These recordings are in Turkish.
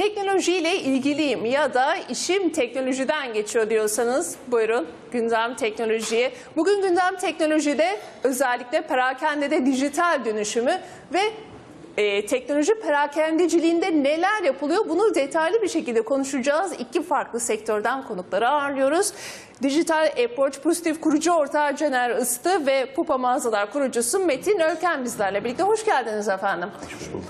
Teknolojiyle ilgiliyim ya da işim teknolojiden geçiyor diyorsanız buyurun gündem teknolojiye. Bugün gündem teknolojide özellikle perakendede dijital dönüşümü ve e, teknoloji perakendeciliğinde neler yapılıyor bunu detaylı bir şekilde konuşacağız. İki farklı sektörden konukları ağırlıyoruz. Dijital Approach Pozitif kurucu ortağı Caner Istı ve Pupa Mağazalar kurucusu Metin Ölken bizlerle birlikte. Hoş geldiniz efendim.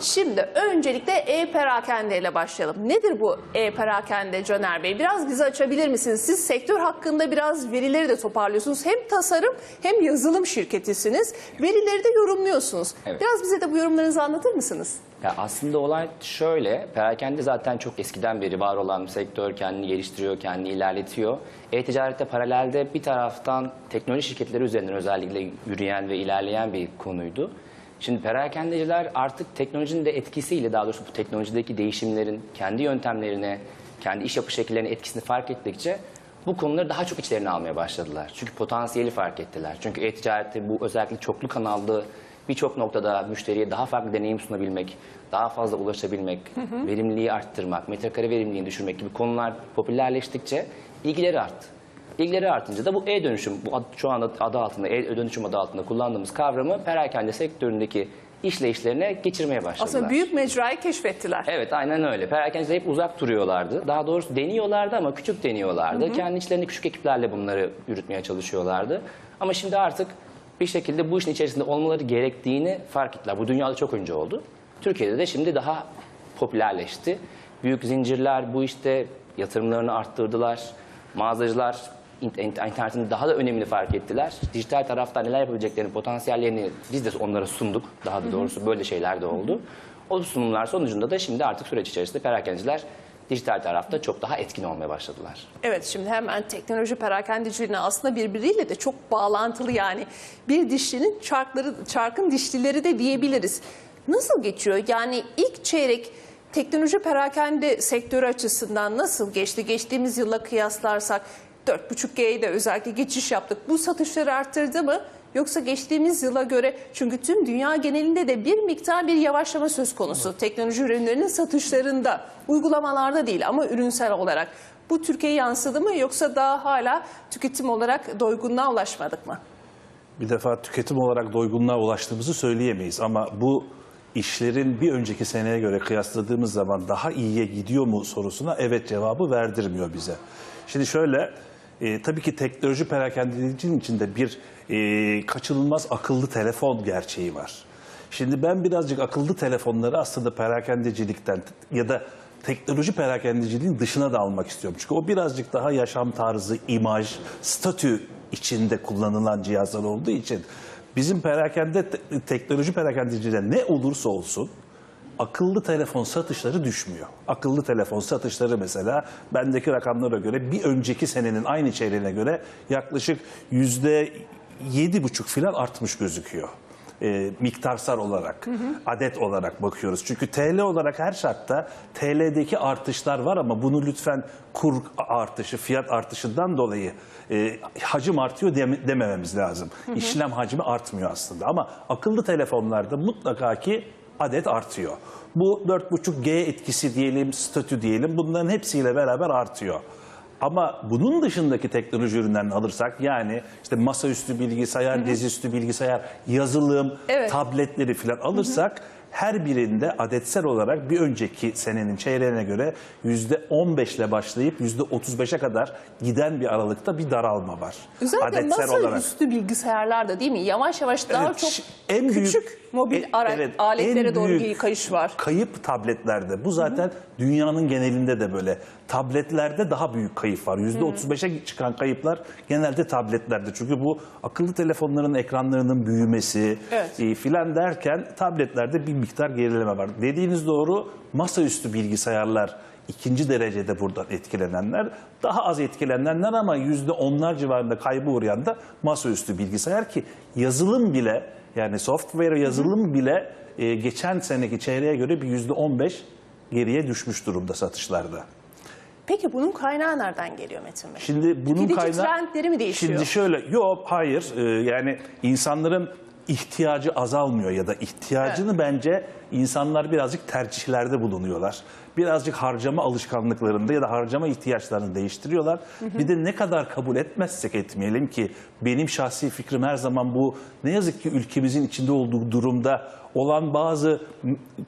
Şimdi öncelikle e-perakende ile başlayalım. Nedir bu e-perakende Caner Bey? Biraz bize açabilir misiniz? Siz sektör hakkında biraz verileri de toparlıyorsunuz. Hem tasarım hem yazılım şirketisiniz. Verileri de yorumluyorsunuz. Evet. Biraz bize de bu yorumlarınızı anlatır mısınız? Ya aslında olay şöyle, perakende zaten çok eskiden beri var olan bir sektör, kendini geliştiriyor, kendini ilerletiyor. E-ticarette paralelde bir taraftan teknoloji şirketleri üzerinden özellikle yürüyen ve ilerleyen bir konuydu. Şimdi perakendeciler artık teknolojinin de etkisiyle, daha doğrusu bu teknolojideki değişimlerin kendi yöntemlerine, kendi iş yapış şekillerine etkisini fark ettikçe bu konuları daha çok içlerine almaya başladılar. Çünkü potansiyeli fark ettiler. Çünkü e-ticarette bu özellikle çoklu kanallı birçok noktada müşteriye daha farklı deneyim sunabilmek, daha fazla ulaşabilmek, verimliliği arttırmak, metrekare verimliliğini düşürmek gibi konular popülerleştikçe ilgileri arttı. İlgileri artınca da bu e-dönüşüm, bu ad- şu anda adı altında, e-dönüşüm adı altında kullandığımız kavramı perakende sektöründeki işleyişlerine geçirmeye başladılar. Aslında büyük mecrayı keşfettiler. Evet aynen öyle. Perakendeciler hep uzak duruyorlardı. Daha doğrusu deniyorlardı ama küçük deniyorlardı. Kendi içlerinde küçük ekiplerle bunları yürütmeye çalışıyorlardı. Ama şimdi artık bir şekilde bu işin içerisinde olmaları gerektiğini fark ettiler. Bu dünyada çok önce oldu. Türkiye'de de şimdi daha popülerleşti. Büyük zincirler bu işte yatırımlarını arttırdılar. Mağazacılar in- in- internetin daha da önemini fark ettiler. Dijital tarafta neler yapabileceklerini, potansiyellerini biz de onlara sunduk. Daha da doğrusu böyle şeyler de oldu. O sunumlar sonucunda da şimdi artık süreç içerisinde perakendeciler dijital tarafta çok daha etkin olmaya başladılar. Evet şimdi hemen teknoloji perakendeciliğine aslında birbiriyle de çok bağlantılı yani. Bir dişlinin çarkları, çarkın dişlileri de diyebiliriz. Nasıl geçiyor? Yani ilk çeyrek teknoloji perakende sektörü açısından nasıl geçti? Geçtiğimiz yılla kıyaslarsak 4.5G'ye de özellikle geçiş yaptık. Bu satışları arttırdı mı? Yoksa geçtiğimiz yıla göre çünkü tüm dünya genelinde de bir miktar bir yavaşlama söz konusu. Teknoloji ürünlerinin satışlarında, uygulamalarda değil ama ürünsel olarak. Bu Türkiye'ye yansıdı mı yoksa daha hala tüketim olarak doygunluğa ulaşmadık mı? Bir defa tüketim olarak doygunluğa ulaştığımızı söyleyemeyiz ama bu işlerin bir önceki seneye göre kıyasladığımız zaman daha iyiye gidiyor mu sorusuna evet cevabı verdirmiyor bize. Şimdi şöyle e, tabii ki teknoloji perakendecinin içinde bir e, kaçınılmaz akıllı telefon gerçeği var. Şimdi ben birazcık akıllı telefonları aslında perakendecilikten ya da teknoloji perakendeciliğin dışına da almak istiyorum. Çünkü o birazcık daha yaşam tarzı, imaj, statü içinde kullanılan cihazlar olduğu için bizim perakende te- teknoloji perakendeciliğinde ne olursa olsun akıllı telefon satışları düşmüyor. Akıllı telefon satışları mesela bendeki rakamlara göre bir önceki senenin aynı çeyreğine göre yaklaşık yüzde yedi buçuk filan artmış gözüküyor. E, miktarsal olarak, adet olarak bakıyoruz. Çünkü TL olarak her şartta TL'deki artışlar var ama bunu lütfen kur artışı, fiyat artışından dolayı e, hacim artıyor deme- demememiz lazım. İşlem hacmi artmıyor aslında ama akıllı telefonlarda mutlaka ki adet artıyor. Bu 4.5G etkisi diyelim, statü diyelim bunların hepsiyle beraber artıyor. Ama bunun dışındaki teknoloji ürünlerini alırsak yani işte masaüstü bilgisayar, dizüstü bilgisayar, yazılım, Evet. tabletleri falan alırsak her birinde adetsel olarak bir önceki senenin çeyreğine göre %15 ile başlayıp %35'e kadar giden bir aralıkta bir daralma var. Özellikle masaüstü bilgisayarlarda değil mi? Yavaş yavaş daha Evet, çok en büyük- küçük mobil e- ara- evet, aletlere doğru bir kayış var. Kayıp tabletlerde. Bu zaten dünyanın genelinde de böyle. Tabletlerde daha büyük kayıp var. %35'e çıkan kayıplar genelde tabletlerde. Çünkü bu akıllı telefonların ekranlarının büyümesi Evet. e, filan derken tabletlerde bir miktar gerileme var. Dediğiniz doğru masaüstü bilgisayarlar ikinci derecede buradan etkilenenler. Daha az etkilenenler ama yüzde onlar civarında kaybı uğrayan da masaüstü bilgisayar ki yazılım bile yani software yazılım bile e, geçen seneki çeyreğe göre bir yüzde 15 geriye düşmüş durumda satışlarda. Peki bunun kaynağı nereden geliyor Metin Bey? Şimdi bunun Tüketici kaynağı... trendleri mi değişiyor? Şimdi şöyle, yok hayır. Ee, yani insanların ihtiyacı azalmıyor ya da ihtiyacını bence insanlar birazcık tercihlerde bulunuyorlar. Birazcık harcama alışkanlıklarında ya da harcama ihtiyaçlarını değiştiriyorlar. Bir de ne kadar kabul etmezsek etmeyelim ki benim şahsi fikrim her zaman bu ne yazık ki ülkemizin içinde olduğu durumda olan bazı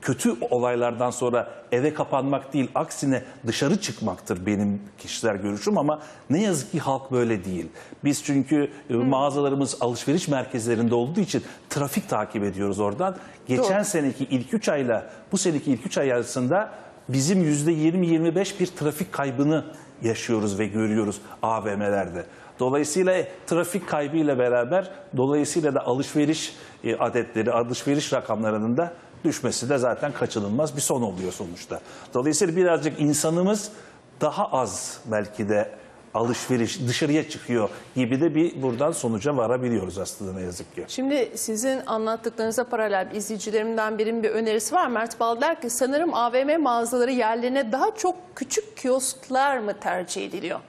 kötü olaylardan sonra eve kapanmak değil aksine dışarı çıkmaktır benim kişisel görüşüm ama ne yazık ki halk böyle değil. Biz çünkü e, mağazalarımız alışveriş merkezlerinde olduğu için trafik takip ediyoruz oradan. Geçen Doğru. seneki ilk 3 ayla bu seneki ilk 3 ay arasında bizim %20-25 bir trafik kaybını yaşıyoruz ve görüyoruz AVM'lerde. Dolayısıyla e, trafik kaybıyla beraber dolayısıyla da alışveriş e, adetleri, alışveriş rakamlarının da düşmesi de zaten kaçınılmaz bir son oluyor sonuçta. Dolayısıyla birazcık insanımız daha az belki de alışveriş dışarıya çıkıyor gibi de bir buradan sonuca varabiliyoruz aslında ne yazık ki. Şimdi sizin anlattıklarınıza paralel izleyicilerimden birinin bir önerisi var. Mert Bal der ki sanırım AVM mağazaları yerlerine daha çok küçük kiosklar mı tercih ediliyor?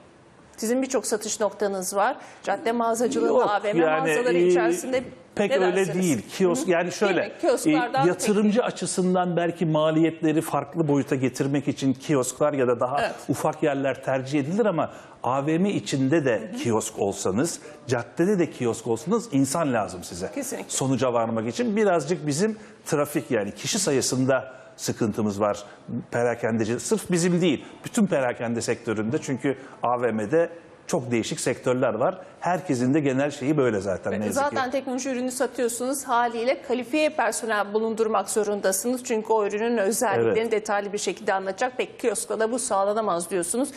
Sizin birçok satış noktanız var. Cadde mağazacılığı Yok, AVM yani, mağazaları e, içerisinde pek ne öyle dersiniz? değil. Kiosk yani şöyle e, yatırımcı açısından belki maliyetleri farklı boyuta getirmek için kiosklar ya da daha Evet. ufak yerler tercih edilir ama AVM içinde de kiosk olsanız, caddede de kiosk olsanız insan lazım size. Kesinlikle. Sonuca varmak için birazcık bizim trafik yani kişi sayısında sıkıntımız var perakendeci. Sırf bizim değil, bütün perakende sektöründe çünkü AVM'de çok değişik sektörler var. Herkesin de genel şeyi böyle zaten ne yazık ki. Zaten teknoloji ürünü satıyorsunuz haliyle kalifiye personel bulundurmak zorundasınız. Çünkü o ürünün özelliklerini Evet. detaylı bir şekilde anlatacak. Pek kioskta da bu sağlanamaz diyorsunuz.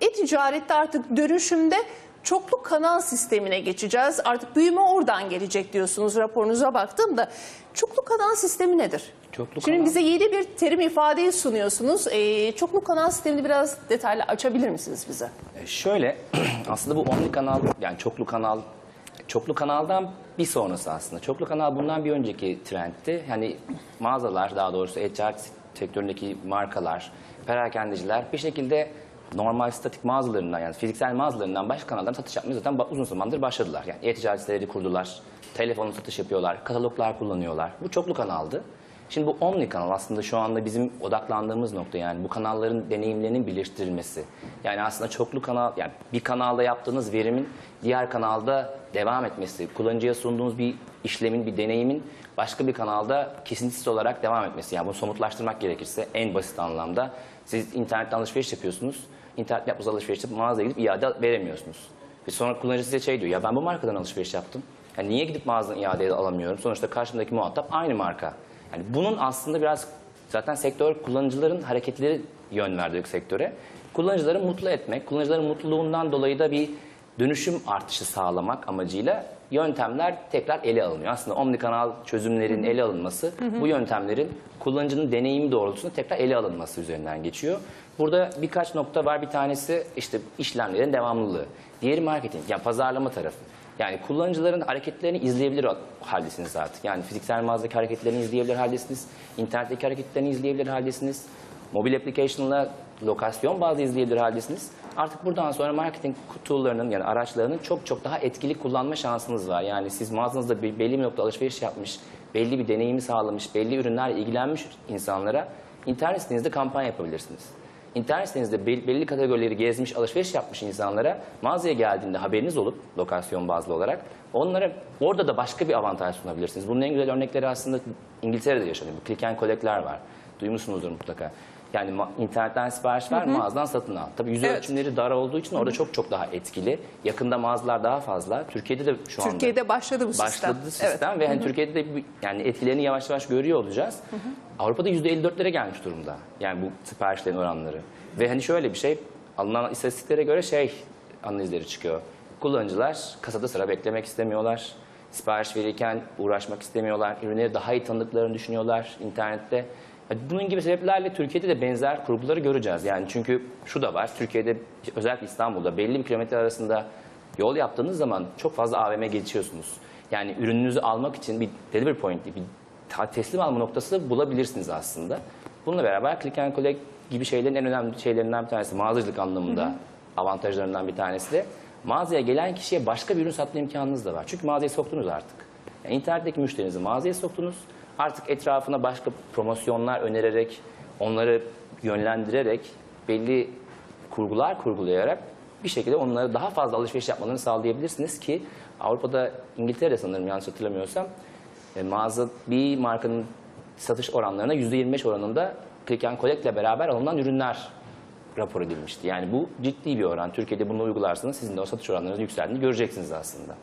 E-ticarette artık dönüşümde çoklu kanal sistemine geçeceğiz. Artık büyüme oradan gelecek diyorsunuz raporunuza baktım da. Çoklu kanal sistemi nedir? Çoklu Şimdi kanal- bize yeni bir terim ifadeyi sunuyorsunuz. Ee, çoklu kanal sistemini biraz detaylı açabilir misiniz bize? E, Şöyle aslında bu omni kanal yani çoklu kanal çoklu kanaldan bir sonrası aslında. Çoklu kanal bundan bir önceki trendti. Yani mağazalar daha doğrusu e-ticaret sektöründeki markalar, perakendeciler bir şekilde normal statik mağazalarından yani fiziksel mağazalarından başka kanaldan satış yapmaya zaten uzun zamandır başladılar. Yani e-ticaret siteleri kurdular, telefonla satış yapıyorlar, kataloglar kullanıyorlar. Bu çoklu kanaldı. Şimdi bu Omni kanal aslında şu anda bizim odaklandığımız nokta yani bu kanalların deneyimlerinin birleştirilmesi. Yani aslında çoklu kanal yani bir kanalda yaptığınız verimin diğer kanalda devam etmesi, kullanıcıya sunduğunuz bir işlemin, bir deneyimin başka bir kanalda kesintisiz olarak devam etmesi. Yani bunu somutlaştırmak gerekirse en basit anlamda siz internetten alışveriş yapıyorsunuz. İnternet yaptığınız alışverişte mağazaya gidip iade veremiyorsunuz. Ve sonra kullanıcı size şey diyor ya ben bu markadan alışveriş yaptım. Yani niye gidip mağazadan iade alamıyorum? Sonuçta karşımdaki muhatap aynı marka. Yani bunun aslında biraz zaten sektör kullanıcıların hareketleri yön verdi sektöre. Kullanıcıları mutlu etmek, kullanıcıların mutluluğundan dolayı da bir dönüşüm artışı sağlamak amacıyla yöntemler tekrar ele alınıyor. Aslında omnikanal çözümlerin ele alınması bu yöntemlerin kullanıcının deneyimi doğrultusunda tekrar ele alınması üzerinden geçiyor. Burada birkaç nokta var. Bir tanesi işte işlemlerin devamlılığı. Diğeri marketing, yani pazarlama tarafı. Yani kullanıcıların hareketlerini izleyebilir haldesiniz artık. Yani fiziksel mağazadaki hareketlerini izleyebilir haldesiniz. internetteki hareketlerini izleyebilir haldesiniz. Mobil application'la lokasyon bazlı izleyebilir haldesiniz. Artık buradan sonra marketing tool'larının yani araçlarının çok çok daha etkili kullanma şansınız var. Yani siz mağazanızda bir- belli bir nokta alışveriş yapmış, belli bir deneyimi sağlamış, belli ürünlerle ilgilenmiş insanlara internet sitenizde kampanya yapabilirsiniz. İnternet sitenizde bel- belli kategorileri gezmiş, alışveriş yapmış insanlara mağazaya geldiğinde haberiniz olup lokasyon bazlı olarak onlara orada da başka bir avantaj sunabilirsiniz. Bunun en güzel örnekleri aslında İngiltere'de yaşanıyor. Bu click and collect'ler var. Duymuşsunuzdur mutlaka. Yani internetten sipariş ver, mağazadan satın al. Tabii yüz Evet. ölçümleri dar olduğu için orada çok çok daha etkili. Yakında mağazalar daha fazla. Türkiye'de de şu anda Türkiye'de başladı bu sistem. başladı Evet. sistem ve hani Türkiye'de de bu- yani etkilerini yavaş yavaş görüyor olacağız. Avrupa'da %54'lere gelmiş durumda. Yani bu siparişlerin oranları. Ve hani şöyle bir şey alınan istatistiklere göre şey analizleri çıkıyor. Kullanıcılar kasada sıra beklemek istemiyorlar. Sipariş verirken uğraşmak istemiyorlar. Ürünleri daha iyi tanıdıklarını düşünüyorlar internette. Bunun gibi sebeplerle Türkiye'de de benzer kurguları göreceğiz. Yani çünkü şu da var. Türkiye'de özellikle İstanbul'da belli bir kilometre arasında Yol yaptığınız zaman çok fazla AVM geçiyorsunuz. Yani ürününüzü almak için bir delivery point, bir teslim alma noktası bulabilirsiniz aslında. Bununla beraber click and collect gibi şeylerin en önemli şeylerinden bir tanesi mağazacılık anlamında avantajlarından bir tanesi de mağazaya gelen kişiye başka bir ürün satma imkanınız da var. Çünkü mağazaya soktunuz artık. Yani internetteki müşterinizi mağazaya soktunuz. Artık etrafına başka promosyonlar önererek, onları yönlendirerek, belli kurgular kurgulayarak bir şekilde onlara daha fazla alışveriş yapmalarını sağlayabilirsiniz ki Avrupa'da İngiltere'de sanırım yanlış hatırlamıyorsam e, mağaza bir markanın satış oranlarına %25 oranında click and collect ile beraber alınan ürünler rapor edilmişti. Yani bu ciddi bir oran. Türkiye'de bunu uygularsanız sizin de o satış oranlarınızın yükseldiğini göreceksiniz aslında.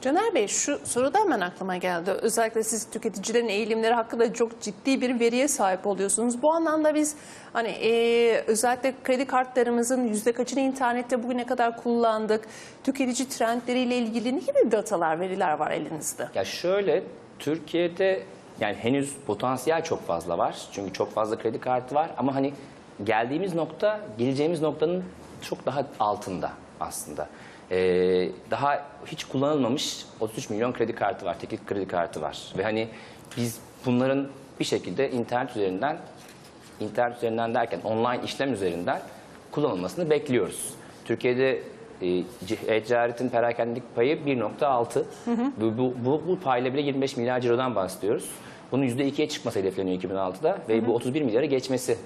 Caner Bey şu soru da hemen aklıma geldi. Özellikle siz tüketicilerin eğilimleri hakkında çok ciddi bir veriye sahip oluyorsunuz. Bu anlamda biz hani e, özellikle kredi kartlarımızın yüzde kaçını internette bugüne kadar kullandık? Tüketici trendleriyle ilgili ne gibi datalar, veriler var elinizde? Ya şöyle Türkiye'de yani henüz potansiyel çok fazla var. Çünkü çok fazla kredi kartı var ama hani geldiğimiz nokta geleceğimiz noktanın çok daha altında aslında. Ee, daha hiç kullanılmamış 33 milyon kredi kartı var, teknik kredi kartı var. Ve hani biz bunların bir şekilde internet üzerinden internet üzerinden derken online işlem üzerinden kullanılmasını bekliyoruz. Türkiye'de e, e-ticaretin perakendelik payı 1.6. Bu, bu, bu, bu payla bile 25 milyar cirodan bahsediyoruz. Bunun %2'ye çıkması hedefleniyor 2006'da ve bu 31 milyara geçmesi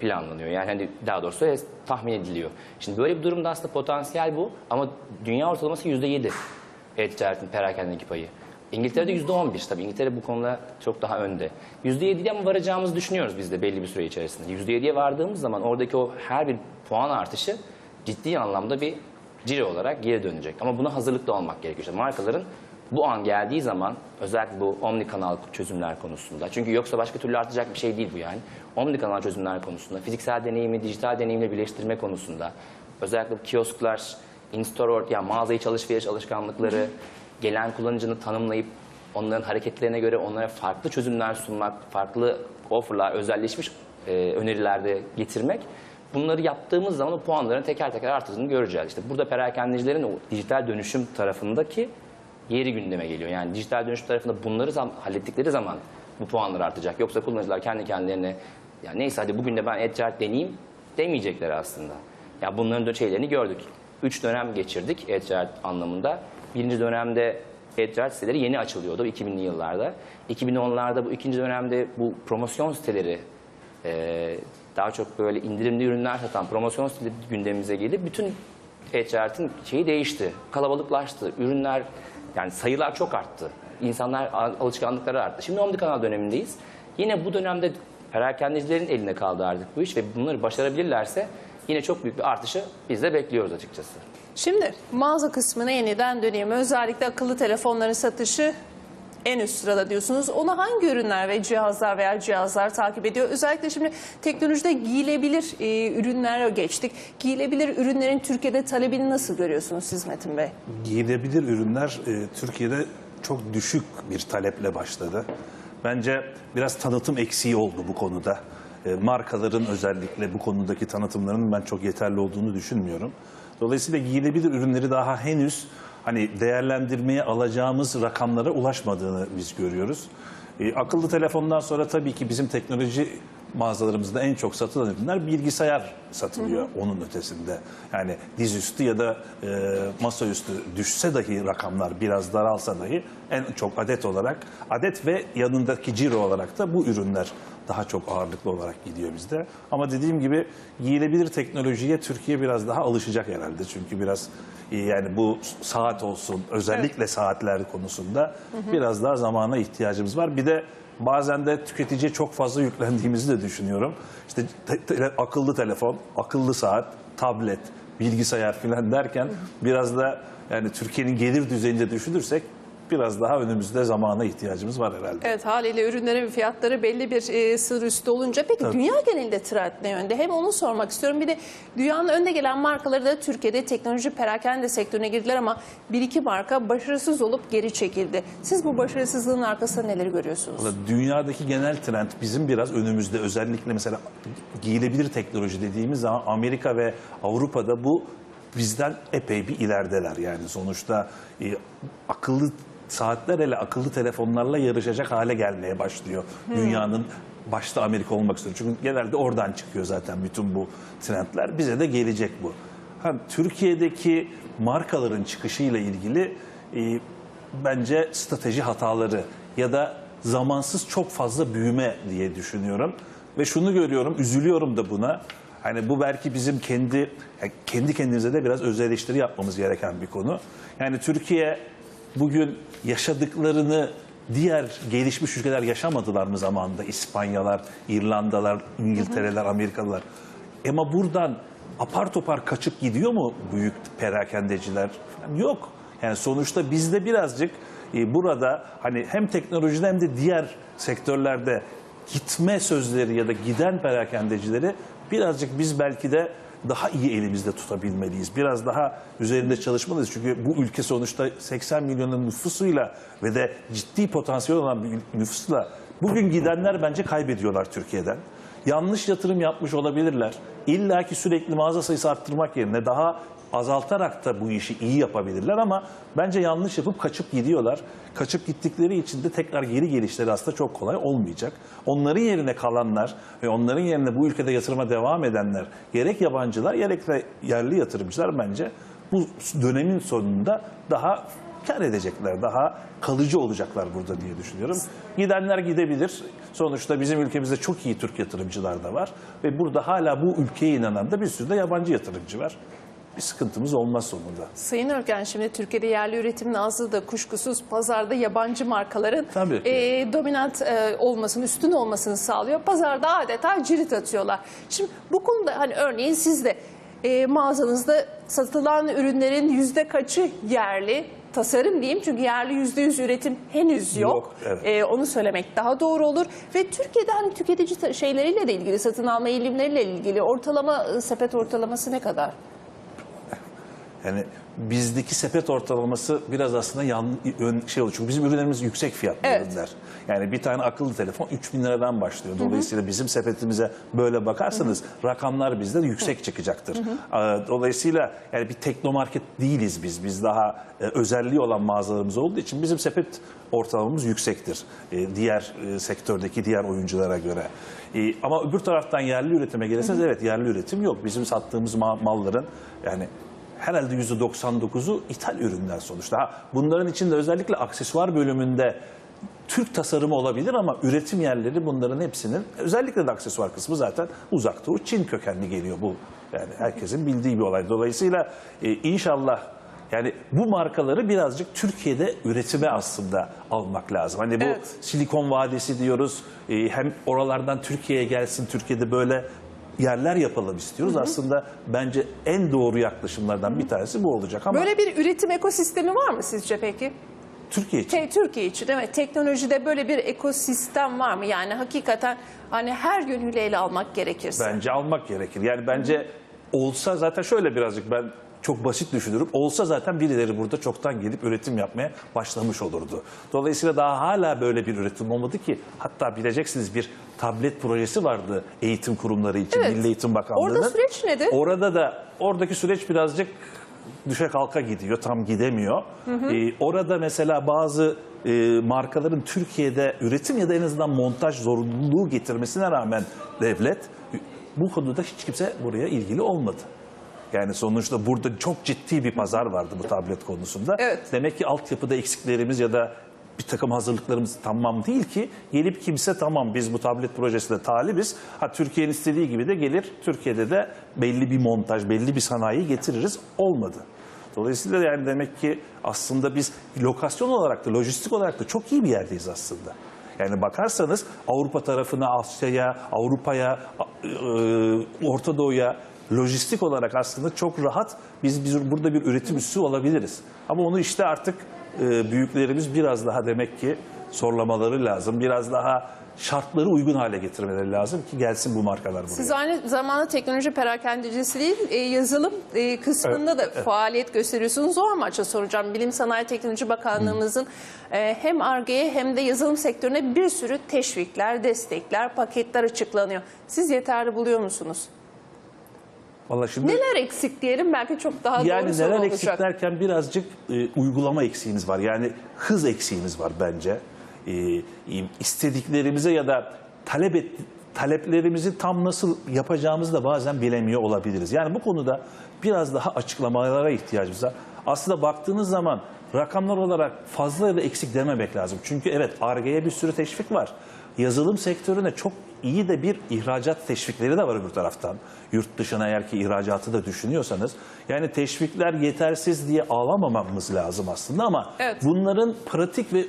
planlanıyor. Yani hani daha doğrusu hes- tahmin ediliyor. Şimdi böyle bir durumda aslında potansiyel bu ama dünya ortalaması %7 e-ticaretin perakendeki payı. İngiltere'de %11 tabii İngiltere bu konuda çok daha önde. %7'ye ama varacağımızı düşünüyoruz biz de belli bir süre içerisinde. %7'ye vardığımız zaman oradaki o her bir puan artışı ciddi anlamda bir ciro olarak geri dönecek. Ama buna hazırlıklı olmak gerekiyor. İşte markaların bu an geldiği zaman özellikle bu omni kanal çözümler konusunda. Çünkü yoksa başka türlü artacak bir şey değil bu yani. Omni kanal çözümler konusunda, fiziksel deneyimi dijital deneyimle birleştirme konusunda, özellikle kiosklar, in-store, or- yani mağaza içi alışveriş alışkanlıkları, gelen kullanıcını tanımlayıp onların hareketlerine göre onlara farklı çözümler sunmak, farklı offerlar, özelleşmiş e, önerilerde getirmek. Bunları yaptığımız zaman o puanların teker teker arttığını göreceğiz. İşte burada perakendecilerin o dijital dönüşüm tarafındaki yeri gündeme geliyor. Yani dijital dönüşüm tarafında bunları zam- hallettikleri zaman bu puanlar artacak. Yoksa kullanıcılar kendi kendilerine ya neyse hadi bugün de ben e-ticaret deneyeyim demeyecekler aslında. Ya bunların da şeylerini gördük. Üç dönem geçirdik e-ticaret anlamında. Birinci dönemde e-ticaret siteleri yeni açılıyordu 2000'li yıllarda. 2010'larda bu ikinci dönemde bu promosyon siteleri e, daha çok böyle indirimli ürünler satan promosyon siteleri gündemimize geldi. Bütün e-ticaretin şeyi değişti. Kalabalıklaştı. Ürünler yani sayılar çok arttı. İnsanlar al- alışkanlıkları arttı. Şimdi omnikanal dönemindeyiz. Yine bu dönemde perakendecilerin elinde kaldı artık bu iş ve bunları başarabilirlerse yine çok büyük bir artışı biz de bekliyoruz açıkçası. Şimdi mağaza kısmına yeniden döneyim. Özellikle akıllı telefonların satışı en üst sırada diyorsunuz. Onu hangi ürünler ve cihazlar veya cihazlar takip ediyor? Özellikle şimdi teknolojide giyilebilir e, ürünlere geçtik. Giyilebilir ürünlerin Türkiye'de talebini nasıl görüyorsunuz siz Metin Bey? Giyilebilir ürünler e, Türkiye'de çok düşük bir taleple başladı. Bence biraz tanıtım eksiği oldu bu konuda. E, markaların özellikle bu konudaki tanıtımlarının ben çok yeterli olduğunu düşünmüyorum. Dolayısıyla giyilebilir ürünleri daha henüz hani değerlendirmeye alacağımız rakamlara ulaşmadığını biz görüyoruz. E, akıllı telefondan sonra tabii ki bizim teknoloji mağazalarımızda en çok satılan ürünler bilgisayar satılıyor onun ötesinde. Yani dizüstü ya da e, masaüstü düşse dahi rakamlar biraz daralsa dahi en çok adet olarak adet ve yanındaki ciro olarak da bu ürünler daha çok ağırlıklı olarak gidiyor bizde. Ama dediğim gibi giyilebilir teknolojiye Türkiye biraz daha alışacak herhalde. Çünkü biraz e, yani bu saat olsun özellikle saatler konusunda biraz daha zamana ihtiyacımız var. Bir de bazen de tüketiciye çok fazla yüklendiğimizi de düşünüyorum. İşte te- te- akıllı telefon, akıllı saat, tablet, bilgisayar falan derken biraz da yani Türkiye'nin gelir düzeyinde düşünürsek biraz daha önümüzde zamana ihtiyacımız var herhalde. Evet haliyle ürünlerin fiyatları belli bir e, sınır üstü olunca peki dünya genelinde trend ne yönde? Hem onu sormak istiyorum. Bir de dünyanın önde gelen markaları da Türkiye'de teknoloji perakende sektörüne girdiler ama bir iki marka başarısız olup geri çekildi. Siz bu başarısızlığın arkasında neleri görüyorsunuz? Valla Dünyadaki genel trend bizim biraz önümüzde özellikle mesela giyilebilir teknoloji dediğimiz zaman Amerika ve Avrupa'da bu bizden epey bir ilerideler. Yani sonuçta e, akıllı saatler hele akıllı telefonlarla yarışacak hale gelmeye başlıyor. Dünyanın başta Amerika olmak üzere. Çünkü genelde oradan çıkıyor zaten bütün bu trendler. Bize de gelecek bu. Ha, Türkiye'deki markaların çıkışıyla ilgili e, bence strateji hataları ya da zamansız çok fazla büyüme diye düşünüyorum. Ve şunu görüyorum, üzülüyorum da buna. Hani bu belki bizim kendi yani kendi kendimize de biraz öz eleştiri yapmamız gereken bir konu. Yani Türkiye bugün yaşadıklarını diğer gelişmiş ülkeler yaşamadılar mı zamanında? İspanyalar, İrlandalar, İngiltereler, Amerikalılar. Ama buradan apar topar kaçıp gidiyor mu büyük perakendeciler? Yok. Yani sonuçta bizde birazcık e, burada hani hem teknolojide hem de diğer sektörlerde gitme sözleri ya da giden perakendecileri birazcık biz belki de daha iyi elimizde tutabilmeliyiz. Biraz daha üzerinde çalışmalıyız. Çünkü bu ülke sonuçta 80 milyonun nüfusuyla ve de ciddi potansiyel olan bir nüfusla bugün gidenler bence kaybediyorlar Türkiye'den. Yanlış yatırım yapmış olabilirler. İlla ki sürekli mağaza sayısı arttırmak yerine daha azaltarak da bu işi iyi yapabilirler ama bence yanlış yapıp kaçıp gidiyorlar. Kaçıp gittikleri için de tekrar geri gelişleri aslında çok kolay olmayacak. Onların yerine kalanlar ve onların yerine bu ülkede yatırıma devam edenler gerek yabancılar gerek de yerli yatırımcılar bence bu dönemin sonunda daha kar edecekler, daha kalıcı olacaklar burada diye düşünüyorum. Gidenler gidebilir. Sonuçta bizim ülkemizde çok iyi Türk yatırımcılar da var ve burada hala bu ülkeye inanan da bir sürü de yabancı yatırımcı var. Bir sıkıntımız olmaz sonunda. Sayın Örgen şimdi Türkiye'de yerli üretimin azlığı da kuşkusuz pazarda yabancı markaların Tabii e, dominant e, olmasını, üstün olmasını sağlıyor. Pazarda adeta cirit atıyorlar. Şimdi bu konuda hani örneğin siz de e, mağazanızda satılan ürünlerin yüzde kaçı yerli? Tasarım diyeyim çünkü yerli yüzde yüz üretim henüz yok. Yok, evet. E, onu söylemek daha doğru olur. Ve Türkiye'de hani tüketici şeyleriyle de ilgili, satın alma eğilimleriyle ilgili ortalama e, sepet ortalaması ne kadar? Yani bizdeki sepet ortalaması biraz aslında yan, ön- şey oluyor. Çünkü bizim ürünlerimiz yüksek fiyatlı Evet. ürünler. Yani bir tane akıllı telefon 3000 liradan başlıyor. Dolayısıyla bizim sepetimize böyle bakarsanız rakamlar bizde yüksek çıkacaktır. Aa, Dolayısıyla yani bir teknomarket değiliz biz. Biz daha e, özelliği olan mağazalarımız olduğu için bizim sepet ortalamamız yüksektir. E, diğer e, sektördeki diğer oyunculara göre. E, ama öbür taraftan yerli üretime gelirseniz evet yerli üretim yok. Bizim sattığımız ma- malların yani herhalde %99'u ithal ürünler sonuçta. Ha, bunların içinde özellikle aksesuar bölümünde Türk tasarımı olabilir ama üretim yerleri bunların hepsinin özellikle de aksesuar kısmı zaten uzak doğu Çin kökenli geliyor bu. Yani herkesin bildiği bir olay. Dolayısıyla e, inşallah yani bu markaları birazcık Türkiye'de üretime aslında almak lazım. Hani bu Evet. Silikon Vadisi diyoruz. E, hem oralardan Türkiye'ye gelsin, Türkiye'de böyle yerler yapalım istiyoruz. Aslında bence en doğru yaklaşımlardan bir tanesi bu olacak ama Böyle bir üretim ekosistemi var mı sizce peki? Türkiye için Te- Türkiye için mi? Teknolojide böyle bir ekosistem var mı? Yani hakikaten hani her yönüyle ele almak gerekirse. bence almak gerekir. Yani bence olsa zaten şöyle birazcık ben çok basit düşünürüm. Olsa zaten birileri burada çoktan gelip üretim yapmaya başlamış olurdu. Dolayısıyla daha hala böyle bir üretim olmadı ki. Hatta bileceksiniz bir tablet projesi vardı eğitim kurumları için Evet. Milli Eğitim Bakanlığı'nın. Orada süreç nedir? Orada da oradaki süreç birazcık düşe kalka gidiyor, tam gidemiyor. Ee, orada mesela bazı e, markaların Türkiye'de üretim ya da en azından montaj zorunluluğu getirmesine rağmen devlet bu konuda hiç kimse buraya ilgili olmadı. Yani sonuçta burada çok ciddi bir pazar vardı bu tablet konusunda. Evet. Demek ki altyapıda eksiklerimiz ya da bir takım hazırlıklarımız tamam değil ki gelip kimse tamam biz bu tablet projesine talibiz. Ha Türkiye'nin istediği gibi de gelir Türkiye'de de belli bir montaj, belli bir sanayi getiririz. Olmadı. Dolayısıyla yani demek ki aslında biz lokasyon olarak da lojistik olarak da çok iyi bir yerdeyiz aslında. Yani bakarsanız Avrupa tarafına, Asya'ya, Avrupa'ya, a- e, Orta Doğu'ya lojistik olarak aslında çok rahat biz, biz burada bir üretim üssü olabiliriz. Ama onu işte artık e, büyüklerimiz biraz daha demek ki sorlamaları lazım. Biraz daha şartları uygun hale getirmeleri lazım ki gelsin bu markalar buraya. Siz aynı zamanda teknoloji perakendecisi değil, e, yazılım e, kısmında da faaliyet gösteriyorsunuz. O amaçla soracağım. Bilim Sanayi Teknoloji Bakanlığımızın e, hem ARGE'ye hem de yazılım sektörüne bir sürü teşvikler, destekler, paketler açıklanıyor. Siz yeterli buluyor musunuz? Vallahi şimdi Neler eksik diyelim belki çok daha doğru yani soru neler olacak. eksik derken birazcık e, uygulama eksiğimiz var. Yani hız eksiğimiz var bence. E, e, istediklerimize ya da talep et, taleplerimizi tam nasıl yapacağımızı da bazen bilemiyor olabiliriz. Yani bu konuda biraz daha açıklamalara ihtiyacımız var. Aslında baktığınız zaman rakamlar olarak fazla ya da eksik dememek lazım. Çünkü evet ARGE'ye bir sürü teşvik var. Yazılım sektörüne çok iyi de bir ihracat teşvikleri de var öbür taraftan. Yurt dışına eğer ki ihracatı da düşünüyorsanız. Yani teşvikler yetersiz diye ağlamamamız lazım aslında ama Evet. bunların pratik ve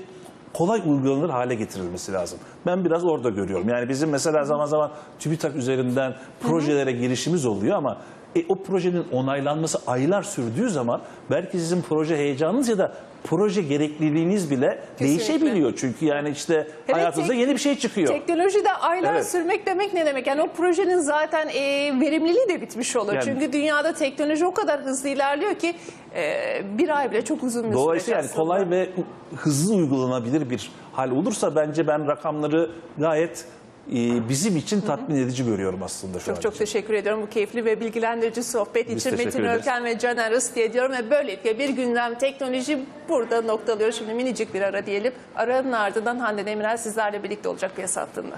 kolay uygulanır hale getirilmesi lazım. Ben biraz orada görüyorum. Yani bizim mesela zaman zaman TÜBİTAK üzerinden projelere girişimiz oluyor ama e, o projenin onaylanması aylar sürdüğü zaman belki sizin proje heyecanınız ya da proje gerekliliğiniz bile değişebiliyor. Çünkü yani işte Hele hayatınıza tek- yeni bir şey çıkıyor. Teknolojide aylar Evet. sürmek demek ne demek? Yani o projenin zaten e, verimliliği de bitmiş olur. Yani- Çünkü dünyada teknoloji o kadar hızlı ilerliyor ki e, bir ay bile çok uzun bir Dolayısıyla yani kolay ve hızlı uygulanabilir bir hal olursa bence ben rakamları gayet e, bizim için tatmin edici görüyorum aslında şu an Çok çok için. teşekkür ediyorum bu keyifli ve bilgilendirici sohbet Biz için. Metin. Örken ve Can Arız diye diyorum ve böylelikle bir gündem teknoloji burada noktalıyor. Şimdi minicik bir ara diyelim. Aranın ardından Hande Demirel sizlerle birlikte olacak piyasa hattında.